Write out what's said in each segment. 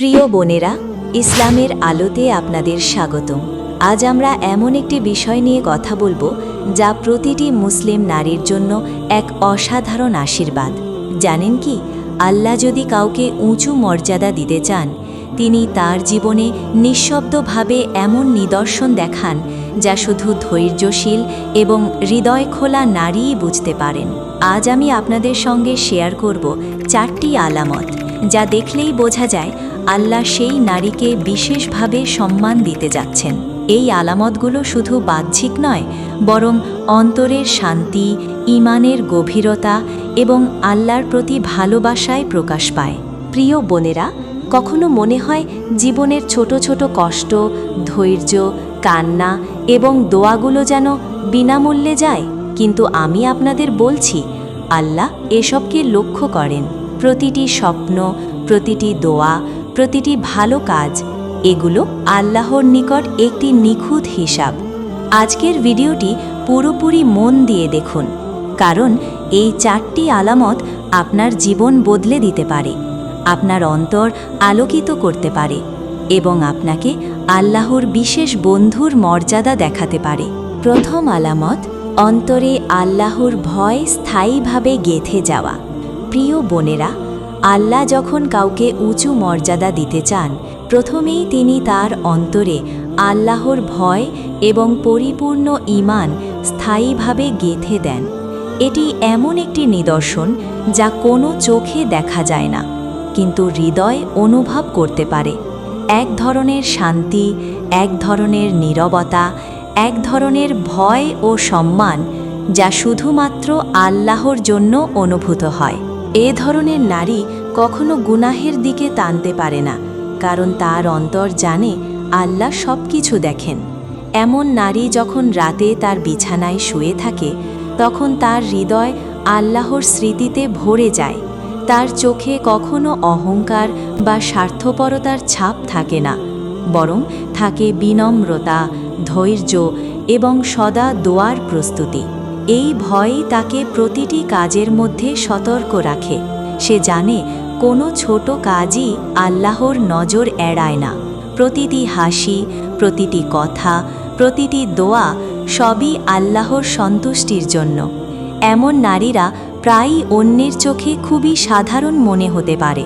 প্রিয় বোনেরা, ইসলামের আলোতে আপনাদের স্বাগতম। আজ আমরা এমন একটি বিষয় নিয়ে কথা বলব, যা প্রতিটি মুসলিম নারীর জন্য এক অসাধারণ আশীর্বাদ। জানেন কি, আল্লাহ যদি কাউকে উঁচু মর্যাদা দিতে চান, তিনি তার জীবনে নিঃশব্দভাবে এমন নিদর্শন দেখান, যা শুধু ধৈর্যশীল এবং হৃদয় খোলা নারীই বুঝতে পারেন। আজ আমি আপনাদের সঙ্গে শেয়ার করব চারটি আলামত, যা দেখলেই বোঝা যায় আল্লাহ সেই নারীকে বিশেষভাবে সম্মান দিতে যাচ্ছেন। এই আলামতগুলো শুধু বাহ্যিক নয়, বরং অন্তরের শান্তি ইমানের গভীরতা এবং আল্লাহর প্রতি ভালোবাসায় প্রকাশ পায়। প্রিয় বোনেরা, কখনো মনে হয় জীবনের ছোট ছোট কষ্ট, ধৈর্য, কান্না এবং দোয়াগুলো যেন বিনামূল্যে যায়? কিন্তু আমি আপনাদের বলছি, আল্লাহ এসবকে লক্ষ্য করেন। প্রতিটি স্বপ্ন, প্রতিটি দোয়া প্রতিটি ভালো কাজ, এগুলো আল্লাহর নিকট একটি নিখুঁত হিসাব। আজকের ভিডিওটি পুরোপুরি মন দিয়ে দেখুন, কারণ এই চারটি আলামত আপনার জীবন বদলে দিতে পারে, আপনার অন্তর আলোকিত করতে পারে এবং আপনাকে আল্লাহর বিশেষ বন্ধুর মর্যাদা দেখাতে পারে। প্রথম আলামত, অন্তরে আল্লাহর ভয় স্থায়ীভাবে গেথে যাওয়া। প্রিয় বোনেরা আল্লাহ যখন কাউকে উঁচু মর্যাদা দিতে চান, প্রথমেই তিনি তার অন্তরে আল্লাহর ভয় এবং পরিপূর্ণ ইমান স্থায়ীভাবে গেথে দেন। এটি এমন একটি নিদর্শন যা কোনো চোখে দেখা যায় না, কিন্তু হৃদয় অনুভব করতে পারে। এক ধরনের শান্তি, এক ধরনের নীরবতা, এক ধরনের ভয় ও সম্মান যা শুধুমাত্র আল্লাহর জন্য অনুভূত হয়। এ ধরনের নারী কখনো গুনাহের দিকে টানতে পারে না, কারণ তার অন্তর জানে আল্লাহ সব কিছু দেখেন। এমন নারী যখন রাতে তার বিছানায় শুয়ে থাকে, তখন তার হৃদয় আল্লাহর স্মৃতিতে ভরে যায়। তার চোখে কখনো অহংকার বা স্বার্থপরতার ছাপ থাকে না, বরং থাকে বিনম্রতা, ধৈর্য এবং সদা দোয়ার প্রস্তুতি। এই ভয়ই তাকে প্রতিটি কাজের মধ্যে সতর্ক রাখে। সে জানে, কোনো ছোট কাজই আল্লাহর নজর এড়ায় না। প্রতিটি হাসি, প্রতিটি কথা, প্রতিটি দোয়া সবই আল্লাহর সন্তুষ্টির জন্য। এমন নারীরা প্রায়ই অন্যের চোখে খুবই সাধারণ মনে হতে পারে।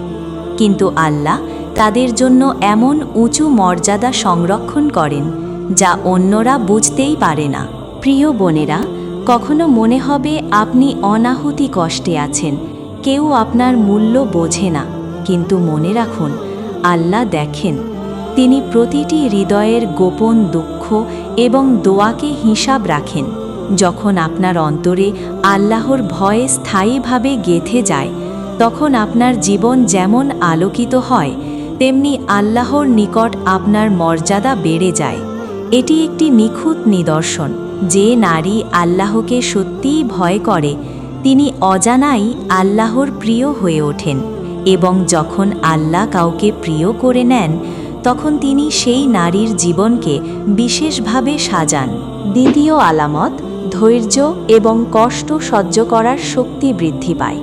কিন্তু আল্লাহ তাদের জন্য এমন উঁচু মর্যাদা সংরক্ষণ করেন, যা অন্যরা বুঝতেই পারে না। প্রিয় বোনেরা কখনো মনে হবে আপনি অনাহুতি কষ্টে আছেন। কেউ আপনার মূল্য বোঝে না। কিন্তু মনে রাখুন, আল্লাহ দেখেন। তিনি প্রতিটি হৃদয়ের গোপন দুঃখ এবং দোয়াকে হিসাব রাখেন। যখন আপনার অন্তরে আল্লাহর ভয়ে স্থায়ীভাবে গেথে যায়, তখন আপনার জীবন যেমন আলোকিত হয়, তেমনি আল্লাহর নিকট আপনার মর্যাদা বেড়ে যায়। এটি একটি নিখুঁত নিদর্শন। যে নারী আল্লাহকে সত্যিই ভয় করে, তিনি অজানাই আল্লাহর প্রিয় হয়ে ওঠেন এবং যখন আল্লাহ কাউকে প্রিয় করে নেন, তখন তিনি সেই নারীর জীবনকে বিশেষভাবে সাজান। দ্বিতীয় আলামত, ধৈর্য এবং কষ্ট সহ্য করার শক্তি বৃদ্ধি পায়।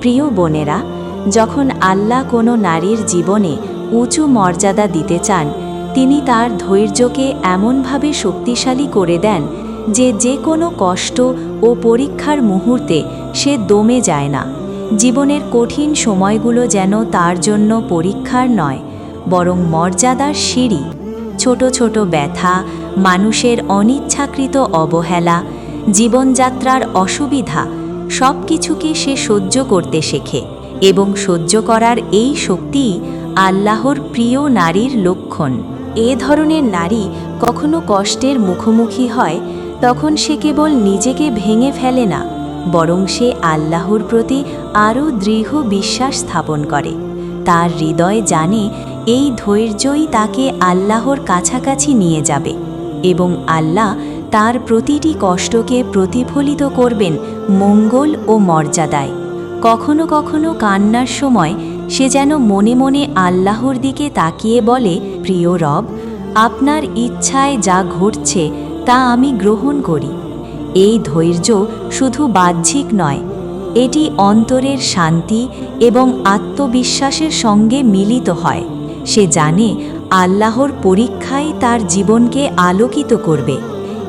প্রিয় বোনেরা, যখন আল্লাহ কোনো নারীর জীবনে উঁচু মর্যাদা দিতে চান, তিনি তার ধৈর্যকে এমনভাবে শক্তিশালী করে দেন যে যে কোনো কষ্ট ও পরীক্ষার মুহূর্তে সে দমে যায় না। জীবনের কঠিন সময়গুলো যেন তার জন্য পরীক্ষার নয়, বরং মর্যাদার সিঁড়ি। ছোট ছোট ব্যথা, মানুষের অনিচ্ছাকৃত অবহেলা, জীবনযাত্রার অসুবিধা সব কিছুকে সে সহ্য করতে শেখে এবং সহ্য করার এই শক্তি আল্লাহর প্রিয় নারীর লক্ষণ। এ ধরনের নারী কখনো কষ্টের মুখোমুখি হয় তখন সে কেবল নিজেকে ভেঙে ফেলে না, বরং সে আল্লাহর প্রতি আরও দৃঢ় বিশ্বাস স্থাপন করে। তার হৃদয় জানে এই ধৈর্যই তাকে আল্লাহর কাছাকাছি নিয়ে যাবে এবং আল্লাহ তার প্রতিটি কষ্টকে প্রতিফলিত করবেন মঙ্গল ও মর্যাদায়। কখনো কখনো কান্নার সময় সে যেন মনে মনে আল্লাহর দিকে তাকিয়ে বলে, প্রিয় রব, আপনার ইচ্ছায় যা ঘটছে তা আমি গ্রহণ করি। এই ধৈর্য শুধু বাহ্যিক নয়, এটি অন্তরের শান্তি এবং আত্মবিশ্বাসের সঙ্গে মিলিত হয়। সে জানে আল্লাহর পরীক্ষাই তার জীবনকে আলোকিত করবে।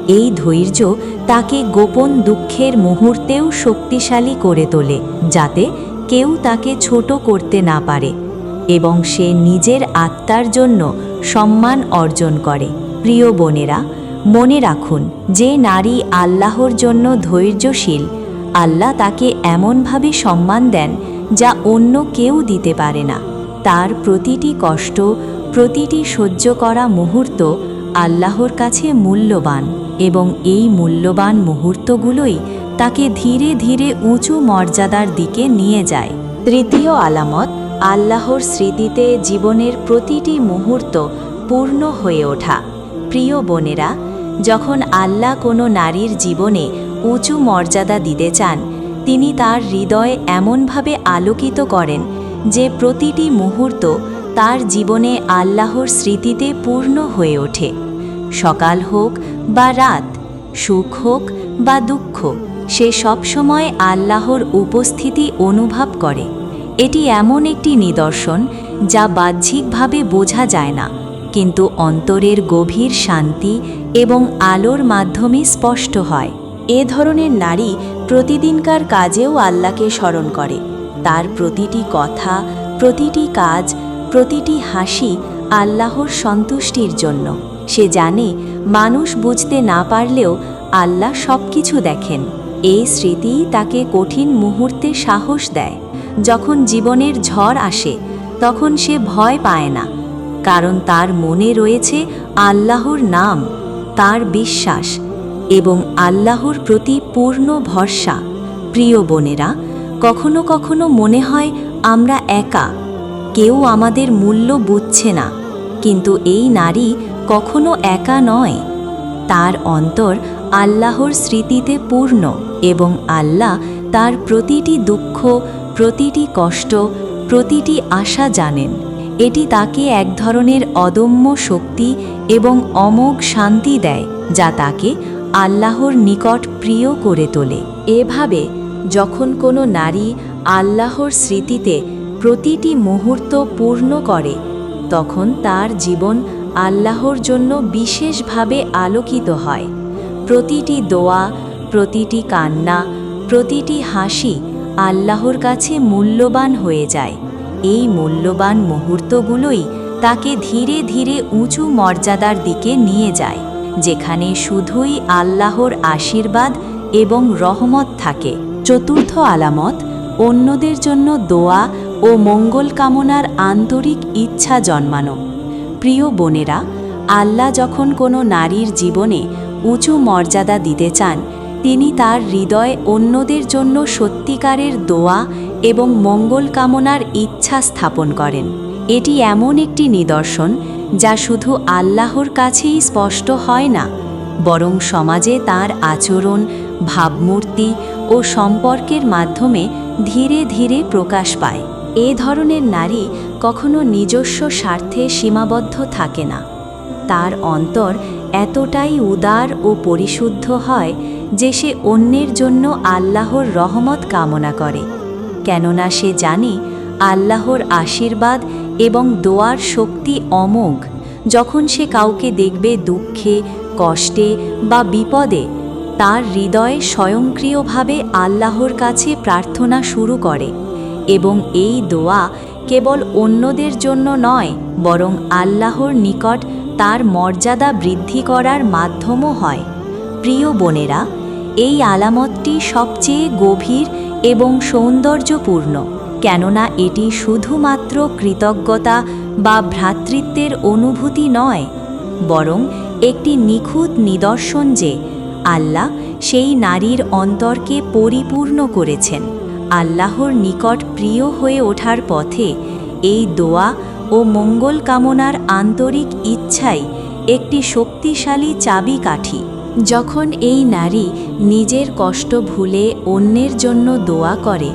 এই ধৈর্য তাকে গোপন দুঃখের মুহূর্তেও শক্তিশালী করে তোলে, যাতে কেউ তাকে ছোট করতে না পারে এবং সে নিজের আত্মার জন্য সম্মান অর্জন করে। প্রিয় বোনেরা মনে রাখুন, যে নারী আল্লাহর জন্য ধৈর্যশীল, আল্লাহ তাকে এমনভাবে সম্মান দেন যা অন্য কেউ দিতে পারে না। তার প্রতিটি কষ্ট, প্রতিটি সহ্য করা মুহূর্ত আল্লাহর কাছে মূল্যবান এবং এই মূল্যবান মুহূর্তগুলোই তাকে ধীরে ধীরে উঁচু মর্যাদার দিকে নিয়ে যায়। তৃতীয় আলামত, আল্লাহর স্মৃতিতে জীবনের প্রতিটি মুহূর্ত পূর্ণ হয়ে ওঠা। প্রিয় বোনেরা যখন আল্লাহ কোনো নারীর জীবনে উঁচু মর্যাদা দিতে চান, তিনি তার হৃদয় এমনভাবে আলোকিত করেন যে প্রতিটি মুহূর্ত তার জীবনে আল্লাহর স্মৃতিতে পূর্ণ হয়ে ওঠে। সকাল হোক বা রাত, সুখ হোক বা দুঃখ, সে সবসময় আল্লাহর উপস্থিতি অনুভব করে। এটি এমন একটি নিদর্শন যা বাহ্যিকভাবে বোঝা যায় না, কিন্তু অন্তরের গভীর শান্তি এবং আলোর মাধ্যমে স্পষ্ট হয়। এ ধরনের নারী প্রতিদিনকার কাজেও আল্লাহকে স্মরণ করে। তার প্রতিটি কথা, প্রতিটি কাজ, প্রতিটি হাসি আল্লাহর সন্তুষ্টির জন্য। সে জানে, মানুষ বুঝতে না পারলেও আল্লাহ সব কিছু দেখেন। এই স্মৃতি তাকে কঠিন মুহূর্তে সাহস দেয়। যখন জীবনের ঝড় আসে, তখন সে ভয় পায় না। কারণ তার মনে রয়েছে আল্লাহর নাম। তার বিশ্বাস এবং আল্লাহর প্রতি পূর্ণ ভরসা। প্রিয় বোনেরা, কখনো কখনো মনে হয় আমরা একা, কেউ আমাদের মূল্য বুঝছে না, কিন্তু এই নারী কখনো একা নয়। তার অন্তর আল্লাহর স্মৃতিতে পূর্ণ এবং আল্লাহ তার প্রতিটি দুঃখ, প্রতিটি কষ্ট, প্রতিটি আশা জানেন। এটি তাকে এক ধরনের অদম্য শক্তি এবং অমোঘ শান্তি দেয়, যা তাকে আল্লাহর নিকট প্রিয় করে তোলে। এভাবে, যখন কোনো নারী আল্লাহর স্মৃতিতে প্রতিটি মুহূর্ত পূর্ণ করে, তখন তার জীবন আল্লাহর জন্য বিশেষভাবে আলোকিত হয়। প্রতিটি দোয়া, প্রতিটি কান্না, প্রতিটি হাসি আল্লাহর কাছে মূল্যবান হয়ে যায়। এই মূল্যবান মুহূর্তগুলোই তাকে ধীরে ধীরে উঁচু মর্যাদার দিকে নিয়ে যায়, যেখানে শুধুই আল্লাহর আশীর্বাদ এবং রহমত থাকে। চতুর্থ আলামত, অন্যদের জন্য দোয়া ও মঙ্গল কামনার আন্তরিক ইচ্ছা জন্মানো। প্রিয় বোনেরা, আল্লাহ যখন কোনো নারীর জীবনে উঁচু মর্যাদা দিতে চান, তিনি তার হৃদয় অন্যদের জন্য সত্যিকারের দোয়া এবং মঙ্গল কামনার ইচ্ছা স্থাপন করেন। এটি এমন একটি নিদর্শন যা শুধু আল্লাহর কাছেই স্পষ্ট হয় না, বরং সমাজে তার আচরণ, ভাবমূর্তি ও সম্পর্কের মাধ্যমে ধীরে ধীরে প্রকাশ পায়। এ ধরনের নারী কখনো নিজস্ব স্বার্থে সীমাবদ্ধ থাকে না। তার অন্তর এতটাই উদার ও পরিশুদ্ধ হয় যে সে অন্যের জন্য আল্লাহর রহমত কামনা করে। কেননা সে জানে আল্লাহর আশীর্বাদ এবং দোয়ার শক্তি অমোঘ। যখন সে কাউকে দেখবে দুঃখে, কষ্টে বা বিপদে, তার হৃদয়ে স্বয়ংক্রিয়ভাবে আল্লাহর কাছে প্রার্থনা শুরু করে এবং এই দোয়া কেবল অন্যদের জন্য নয়, বরং আল্লাহর নিকট তার মর্যাদা বৃদ্ধি করার মাধ্যমও হয়। প্রিয় বোনেরা, এই আলামতটি সবচেয়ে গভীর এবং সৌন্দর্যপূর্ণ, কেননা এটি শুধুমাত্র কৃতজ্ঞতা বা ভ্রাতৃত্বের অনুভূতি নয়, বরং একটি নিখুঁত নিদর্শন যে আল্লাহ সেই নারীর অন্তরকে পরিপূর্ণ করেছেন। আল্লাহর নিকট প্রিয় হয়ে ওঠার পথে এই দোয়া ও মঙ্গল কামনার আন্তরিক ইচ্ছাই একটি শক্তিশালী চাবিকাঠি। যখন এই নারী নিজের কষ্ট ভুলে অন্যের জন্য দোয়া করে,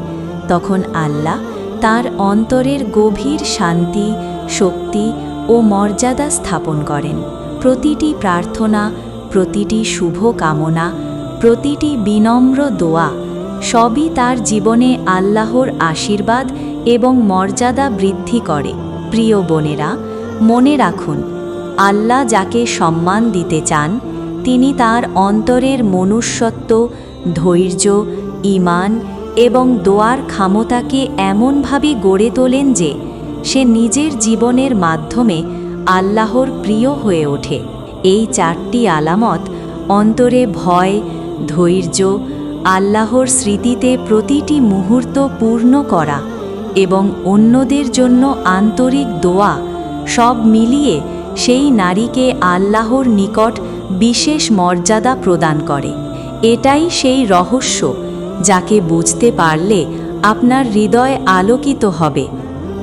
তখন আল্লাহ তার অন্তরের গভীর শান্তি, শক্তি ও মর্যাদা স্থাপন করেন। প্রতিটি প্রার্থনা, প্রতিটি শুভ কামনা, প্রতিটি বিনম্র দোয়া সবই তার জীবনে আল্লাহর আশীর্বাদ এবং মর্যাদা বৃদ্ধি করে। প্রিয় বোনেরা, মনে রাখুন, আল্লাহ যাকে সম্মান দিতে চান তিনি তার অন্তরের মনুষ্যত্ব, ধৈর্য, ঈমান এবং দোয়ার ক্ষমতাকে এমনভাবে গড়ে তোলেন যে সে নিজের জীবনের মাধ্যমে আল্লাহর প্রিয় হয়ে ওঠে। এই চারটি আলামত অন্তরে ভয়, ধৈর্য, আল্লাহর স্মৃতিতে প্রতিটি মুহূর্ত পূর্ণ করা এবং অন্যদের জন্য আন্তরিক দোয়া সব মিলিয়ে সেই নারীকে আল্লাহর নিকট বিশেষ মর্যাদা প্রদান করে। এটাই সেই রহস্য যাকে বুঝতে পারলে আপনার হৃদয় আলোকিত হবে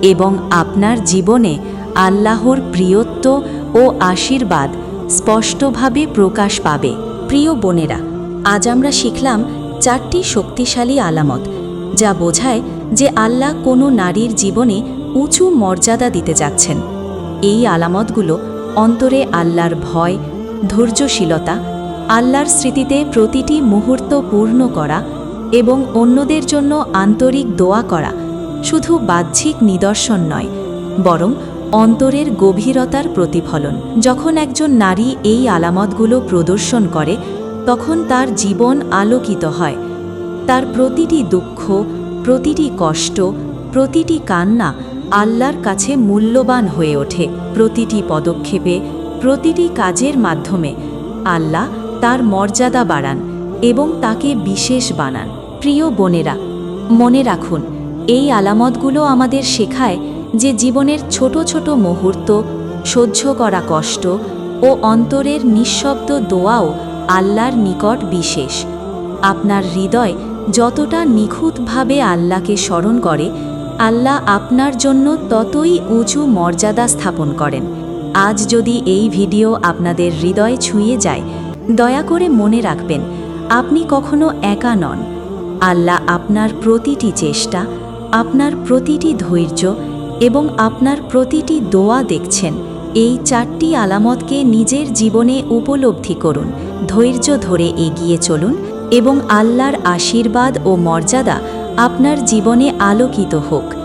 এবং আপনার জীবনে আল্লাহর প্রিয়ত্ব ও আশীর্বাদ স্পষ্টভাবে প্রকাশ পাবে। প্রিয় বোনেরা, আজ আমরা শিখলাম চারটি শক্তিশালী আলামত, যা বোঝায় যে আল্লাহ কোনো নারীর জীবনে উঁচু মর্যাদা দিতে যাচ্ছেন। এই আলামতগুলো অন্তরে আল্লাহর ভয় ধৈর্যশীলতা, আল্লাহর স্মৃতিতে প্রতিটি মুহূর্ত পূর্ণ করা এবং অন্যদের জন্য আন্তরিক দোয়া করা শুধু বাহ্যিক নিদর্শন নয়, বরং অন্তরের গভীরতার প্রতিফলন। যখন একজন নারী এই আলামতগুলো প্রদর্শন করে, তখন তার জীবন আলোকিত হয়। তার প্রতিটি দুঃখ, প্রতিটি কষ্ট, প্রতিটি কান্না আল্লাহর কাছে মূল্যবান হয়ে ওঠে। প্রতিটি পদক্ষেপে প্রতিটি কাজের মাধ্যমে আল্লাহ তার মর্যাদা বাড়ান এবং তাকে বিশেষ বানান। প্রিয় বোনেরা, মনে রাখুন, এই আলামতগুলো আমাদের শেখায় যে জীবনের ছোট ছোট মুহূর্ত, সহ্য করা কষ্ট ও অন্তরের নিঃশব্দ দোয়াও আল্লাহর নিকট বিশেষ। আপনার হৃদয় যতটা নিখুঁতভাবে আল্লাহকে স্মরণ করে, আল্লাহ আপনার জন্য ততই উঁচু মর্যাদা স্থাপন করেন। আজ যদি এই ভিডিও আপনাদের হৃদয় ছুঁয়ে যায়, দয়া করে মনে রাখবেন, আপনি কখনো একা নন। আল্লাহ আপনার প্রতিটি চেষ্টা, আপনার প্রতিটি ধৈর্য এবং আপনার প্রতিটি দোয়া দেখছেন। এই চারটি আলামতকে নিজের জীবনে উপলব্ধি করুন, ধৈর্য ধরে এগিয়ে চলুন এবং আল্লাহর আশীর্বাদ ও মর্যাদা আপনার জীবনে আলোকিত হোক।